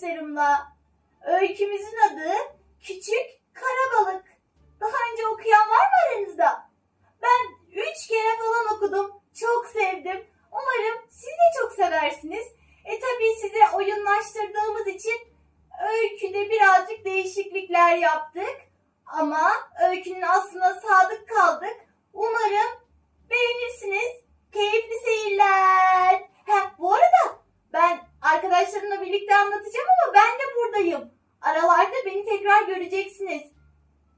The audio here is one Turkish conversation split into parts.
arkadaşlarımla. Öykümüzün adı Küçük Karabalık. Daha önce okuyan var mı aranızda? Ben üç kere falan okudum. Çok sevdim. Umarım siz de çok seversiniz. E tabii size oyunlaştırdığımız için öyküde birazcık değişiklikler yaptık. Ama öykünün aslına sadık kaldık. Umarım beğenirsiniz. Keyifli seyirler. Heh, bu arada ben arkadaşlarımla birlikte anlatacağım ama ben de buradayım. Aralarda beni tekrar göreceksiniz.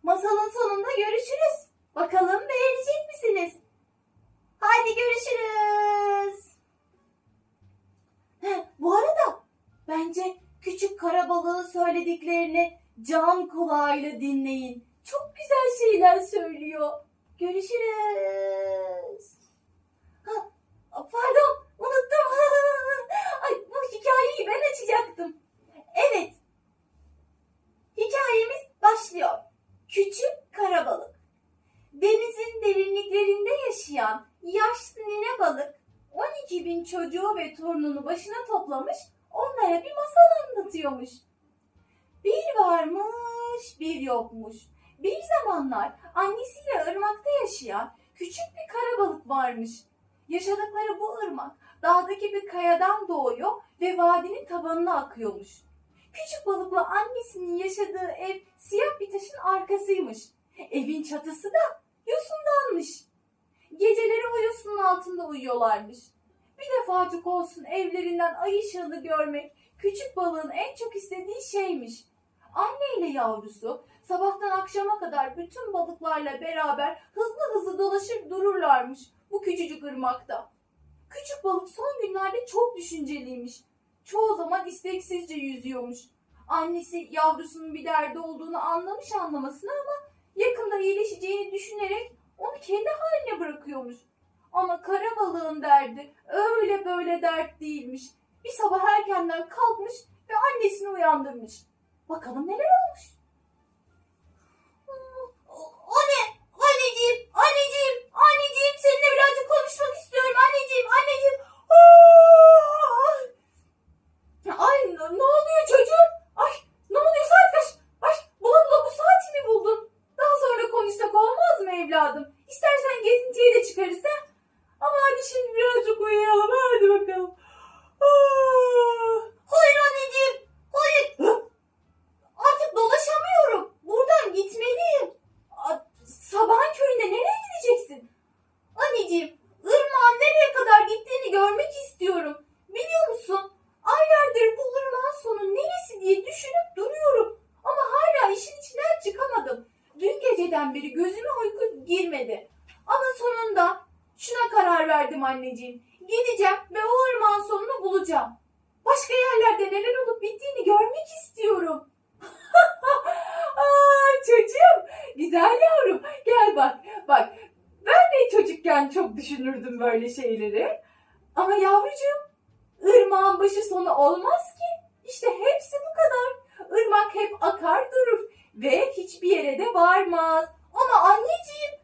Masalın sonunda görüşürüz. Bakalım beğenecek misiniz? Haydi görüşürüz. Heh, bu arada bence küçük kara balığın söylediklerini can kulağıyla dinleyin. Çok güzel şeyler söylüyor. Görüşürüz. Ha, pardon unuttum. Hikayeyi ben açacaktım. Evet. Hikayemiz başlıyor. Küçük karabalık. Denizin derinliklerinde yaşayan yaşlı nine balık 12 bin çocuğu ve torununu başına toplamış onlara bir masal anlatıyormuş. Bir varmış bir yokmuş. Bir zamanlar annesiyle ırmakta yaşayan küçük bir karabalık varmış. Yaşadıkları bu ırmak dağdaki bir kayadan doğuyor ve vadinin tabanına akıyormuş. Küçük balıkla annesinin yaşadığı ev siyah bir taşın arkasıymış. Evin çatısı da yosundanmış. Geceleri o yosunun altında uyuyorlarmış. Bir defacık olsun evlerinden ay ışığını görmek küçük balığın en çok istediği şeymiş. Anne ile yavrusu sabahtan akşama kadar bütün balıklarla beraber hızlı hızlı dolaşır dururlarmış bu küçücük ırmakta. Küçük balık son günlerde çok düşünceliymiş. Çoğu zaman isteksizce yüzüyormuş. Annesi yavrusunun bir derdi olduğunu anlamış anlamasına ama yakında iyileşeceğini düşünerek onu kendi haline bırakıyormuş. Ama kara balığın derdi öyle böyle dert değilmiş. Bir sabah erkenden kalkmış ve annesini uyandırmış. Bakalım neler olmuş. O ne? Anneciğim, anneciğim, anneciğim seninle birazcık konuşmak istiyorum anneciğim, anneciğim. Aa! Ay ne oluyor çocuğum? Ay ne oluyor saat kaç? Ay bula bula bu saati mi buldun? Daha sonra konuşsak olmaz mı evladım? İstersen gezintiye de çıkarız ha? Ama hadi şimdi birazcık uyuyalım hadi bakalım. Aa! Hayır anneciğim, hayır. Hı? Artık dolaşamıyorum. Buradan gitmeliyim. A- Sabahın köründe nereye gideceksin? Anneciğim, ırmağın nereye kadar gittiğini görmek istiyorum. Biliyor musun? Aylardır bu ırmağın sonu neresi diye düşünüp duruyorum. Ama hala işin içinden çıkamadım. Dün geceden beri gözüme uyku girmedi. Ama sonunda şuna karar verdim anneciğim. Gideceğim ve o ırmağın sonunu bulacağım. Başka yerlerde neler olup bittiğini görmek istiyorum. Aa, çocuğum, güzel yavrum. Gel bak, bak. Ben de çocukken çok düşünürdüm böyle şeyleri. Ama yavrucuğum, ırmağın başı sonu olmaz ki. İşte hepsi bu kadar. Irmak hep akar durur ve hiçbir yere de varmaz. Ama anneciğim,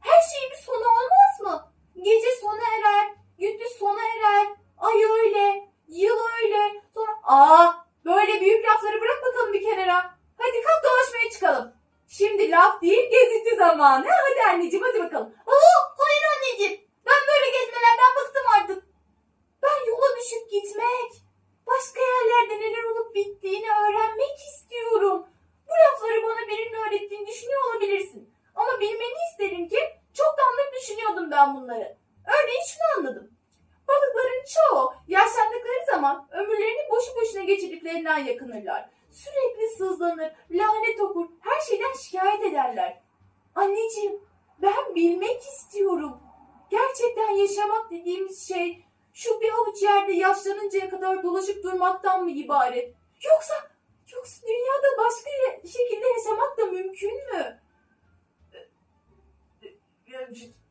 her şeyin bir sonu olmaz mı? Gece sona erer, gündüz sona erer, ay öyle, yıl öyle. Sonra, aa böyle büyük lafları bırak bakalım bir kenara. Hadi kalk dolaşmaya çıkalım. Şimdi laf değil gezinti zamanı. Hadi anneciğim hadi bakalım. Aa, hayır anneciğim. Ben böyle gezmelerden bıktım artık. Ben yola düşüp gitmek. Başka yerlerde neler olup bittiğini öğrenmek istiyorum. Bu lafları bana birinin öğrettiğini düşünüyor olabilirsin. Ama bilmeni isterim ki çoktandır düşünüyordum ben bunları. Örneğin şunu anladım. Balıkların çoğu yaşlandıkları zaman ömürlerini boşu boşuna geçirdiklerinden yakınırlar. Sızlanır, lanet okur, her şeyden şikayet ederler. Anneciğim, ben bilmek istiyorum. Gerçekten yaşamak dediğimiz şey şu bir avuç yerde yaşlanıncaya kadar dolaşıp durmaktan mı ibaret? Yoksa, yoksa dünyada başka şekilde yaşamak da mümkün mü?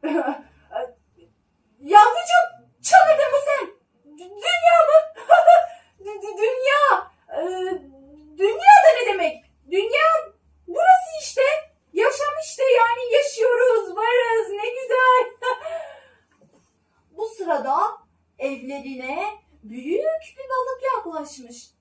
Yavrucuğum, çanırdın mı sen? Dünya mı? Dünya. Ee, dünya da ne demek? Dünya burası işte. Yaşam işte yani yaşıyoruz, varız. Ne güzel. Bu sırada evlerine büyük bir balık yaklaşmış.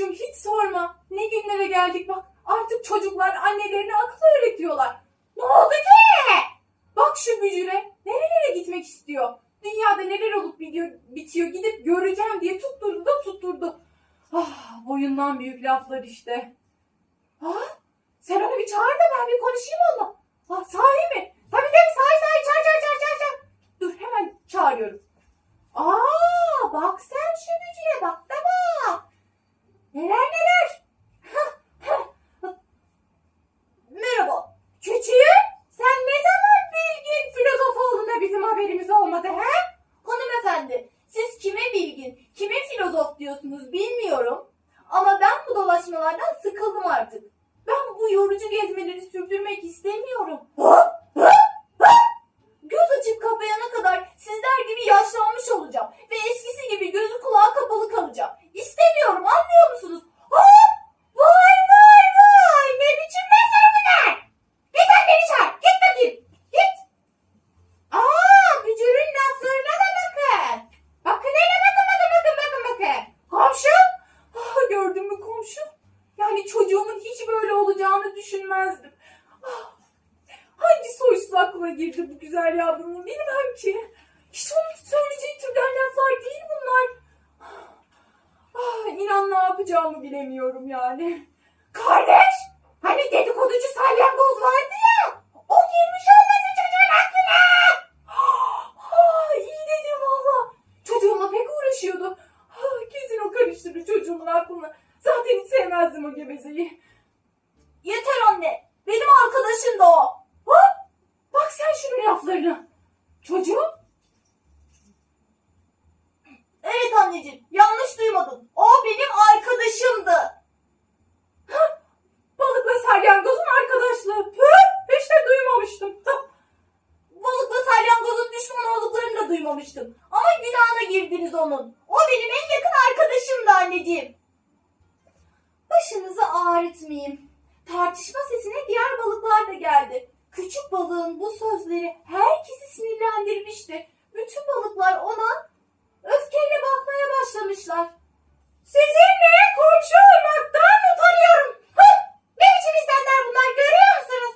Yavrucuğum hiç sorma. Ne günlere geldik bak. Artık çocuklar annelerine akıl öğretiyorlar. Ne oldu ki? Bak şu bücüre. Nerelere gitmek istiyor? Dünyada neler olup bitiyor, gidip göreceğim diye tutturdu da tutturdu. Ah boyundan büyük laflar işte. Ah sen onu bir çağır da ben bir konuşayım onunla. Ah sahi mi? Tabii tabii sahi sahi çağır çağır çağır çağır. çağır. Dur hemen çağırıyorum. Aa bak sen şu bücüre bak da bak. Neler neler. Merhaba. Küçüğüm sen ne zaman bilgin filozof oldun da bizim haberimiz olmadı he? Hanımefendi siz kime bilgin, kime filozof diyorsunuz bilmiyorum. Ama dolaşmalardan sıkıldım artık. Ben bu yorucu gezmeleri sürdürmek istemiyorum. Göz açıp kapayana kadar sizler gibi yaşlanmış olacağım. Ve eskisi gibi gözü kulağı kapalı kalacağım. İstemiyorum anlıyor musunuz? Ha? Aklına girdi bu güzel yavrumun bilmem ki. Hiç onun söyleyeceği türden laflar değil bunlar. Ah, inan ne yapacağımı bilemiyorum yani. Kardeş! Hani dedikoducu salyangoz vardı ya. O girmiş olmasın çocuğun aklına. Ah, iyi dedim valla. Çocuğumla pek uğraşıyordu. Ah, kesin o karıştırdı çocuğumun aklını. Zaten hiç sevmezdim o gevezeyi. Yeter anne. Benim arkadaşım da o. Ha? Bak sen şunun laflarına. Çocuğum. Evet anneciğim. Yanlış duymadın. O benim arkadaşımdı. Hah, Balıkla salyangozun arkadaşlığı. Püh, hiç de duymamıştım. Hah. Balıkla salyangozun düşman olduklarını da duymamıştım. Ama günahına girdiniz onun. O benim en yakın arkadaşımdı anneciğim. Başınızı ağrıtmayayım. Tartışma sesine diğer balıklar da geldi. Küçük balığın bu sözleri herkesi sinirlendirmişti. Bütün balıklar ona öfkeyle bakmaya başlamışlar. Sizinle komşu olmaktan utanıyorum. Hıh! Ne biçim insanlar bunlar görüyor musunuz?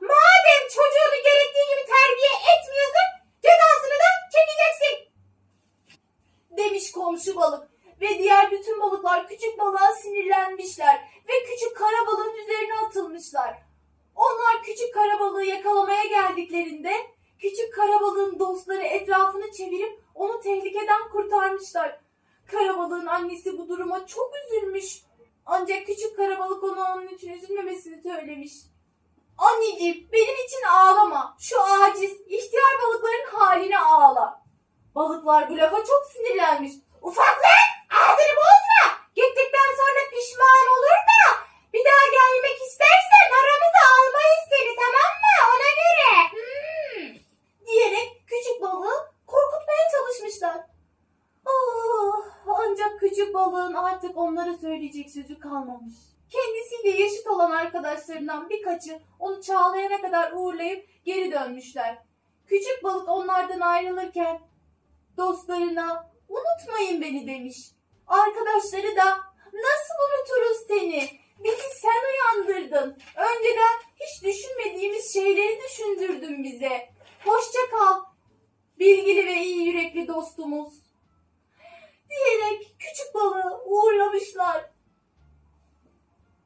Madem çocuğunu gerektiği gibi terbiye etmiyorsun cezasını da çekeceksin. Demiş komşu balık ve diğer bütün balıklar küçük balığa sinirlenmişler ve küçük kara balığın üzerine atılmışlar. Onlar küçük kara balığı yakalamaya geldiklerinde küçük kara balığın dostları etrafını çevirip onu tehlikeden kurtarmışlar. Kara balığın annesi bu duruma çok üzülmüş. Ancak küçük kara balık ona onun için üzülmemesini söylemiş. Anneciğim benim için ağlama. Şu aciz, ihtiyar balıkların haline ağla. Balıklar bu lafa çok sinirlenmiş. Ufaklık ağzını bozma. Gittikten sonra pişman olur da bir daha gelmek istersen aramıza almayız seni tamam mı? Ona göre. Hmm. Diyerek küçük balığı korkutmaya çalışmışlar. Ah, ancak küçük balığın artık onlara söyleyecek sözü kalmamış. Kendisiyle yaşıt olan arkadaşlarından birkaçı onu çağlayana kadar uğurlayıp geri dönmüşler. Küçük balık onlardan ayrılırken dostlarına unutmayın beni demiş. Arkadaşları da nasıl unuturuz seni? Bizi sen uyandırdın. Önceden hiç düşünmediğimiz şeyleri düşündürdün bize. Hoşça kal. Bilgili ve iyi yürekli dostumuz. Diyerek küçük balığı uğurlamışlar.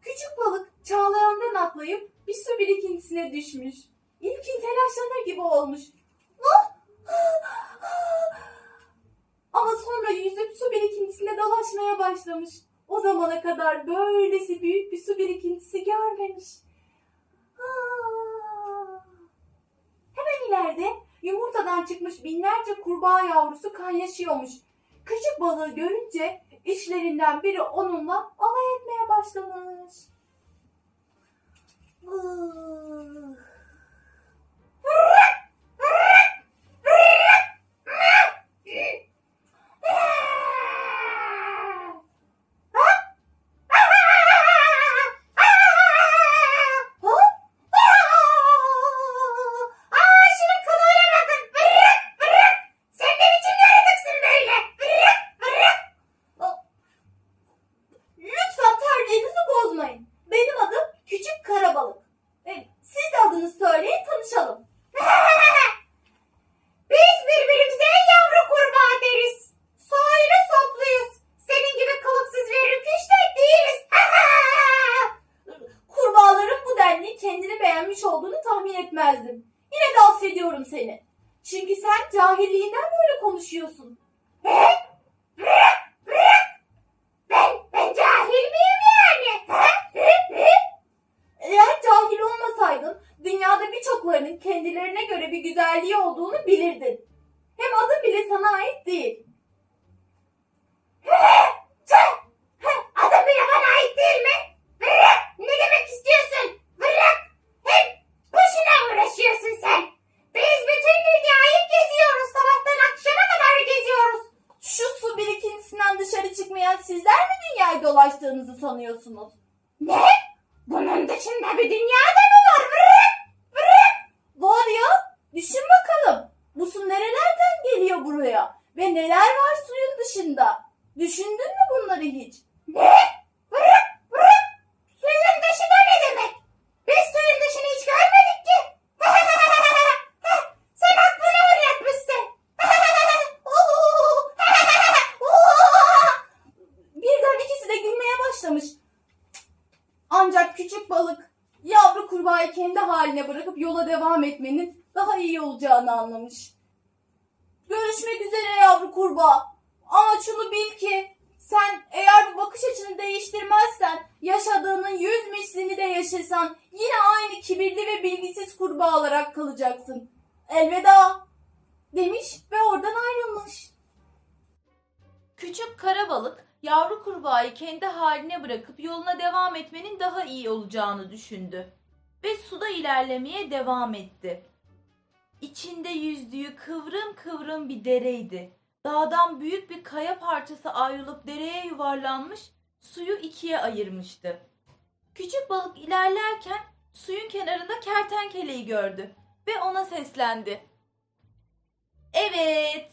Küçük balık çağlayandan atlayıp bir su birikintisine düşmüş. İlkin telaşlanır gibi olmuş. Ah! Ama sonra yüzüp su birikintisinde dolaşmaya başlamış. O zamana kadar böylesi büyük bir su birikintisi görmemiş. Ah! Hemen ileride yumurtadan çıkmış binlerce kurbağa yavrusu kaynaşıyormuş. Küçük balığı görünce işlerinden biri onunla alay etmeye başlamış. Ah! Görmüş olduğunu tahmin etmezdim. Yine de affediyorum seni. Çünkü sen cahilliğinden böyle konuşuyorsun. Ben, ben cahil miyim yani? Eğer cahil olmasaydın dünyada birçoklarının kendilerine göre bir güzelliği olduğunu bilirdin. Hem adı bile sana ait değil. Adım bile bana ait değil mi? Bırak! Ne demek istiyorsun? Bırak! Hem boşuna uğraşıyorsun sen. Biz bütün dünyayı geziyoruz. Sabahtan akşama kadar geziyoruz. Şu su birikintisinden dışarı çıkmayan sizler mi dünyayı dolaştığınızı sanıyorsunuz? Ne? Bunun dışında bir dünya da mı var? Bırak! Bırak! Var ya, düşün bakalım. Bu su nerelerden geliyor buraya? Ve neler var suyun dışında? Düşündün mü bunları hiç? Ne? Bırak! Bırak! Suyun dışı da ne demek? Biz suyun dışını hiç görmedik ki. Sen aklını oynatmışsın. Birden ikisi de gülmeye başlamış. Ancak küçük balık yavru kurbağayı kendi haline bırakıp yola devam etmenin daha iyi olacağını anlamış. Görüşmek üzere yavru kurbağa. Ama şunu bil ki sen eğer bu bakış açını değiştirmezsen yaşadığının yüz mislini de yaşasan yine aynı kibirli ve bilgisiz kurbağa olarak kalacaksın. Elveda demiş ve oradan ayrılmış. Küçük kara yavru kurbağayı kendi haline bırakıp yoluna devam etmenin daha iyi olacağını düşündü ve suda ilerlemeye devam etti. İçinde yüzdüğü kıvrım kıvrım bir dereydi. Dağdan büyük bir kaya parçası ayrılıp dereye yuvarlanmış, suyu ikiye ayırmıştı. Küçük balık ilerlerken suyun kenarında kertenkeleyi gördü ve ona seslendi. Evet,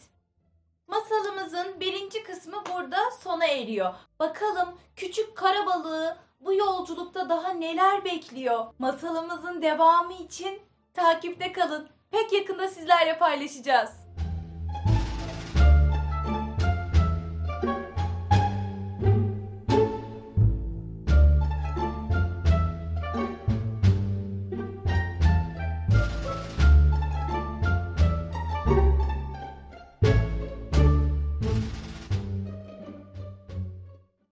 Masalımızın birinci kısmı burada sona eriyor. Bakalım küçük kara balığı bu yolculukta daha neler bekliyor? Masalımızın devamı için takipte kalın. Pek yakında sizlerle paylaşacağız.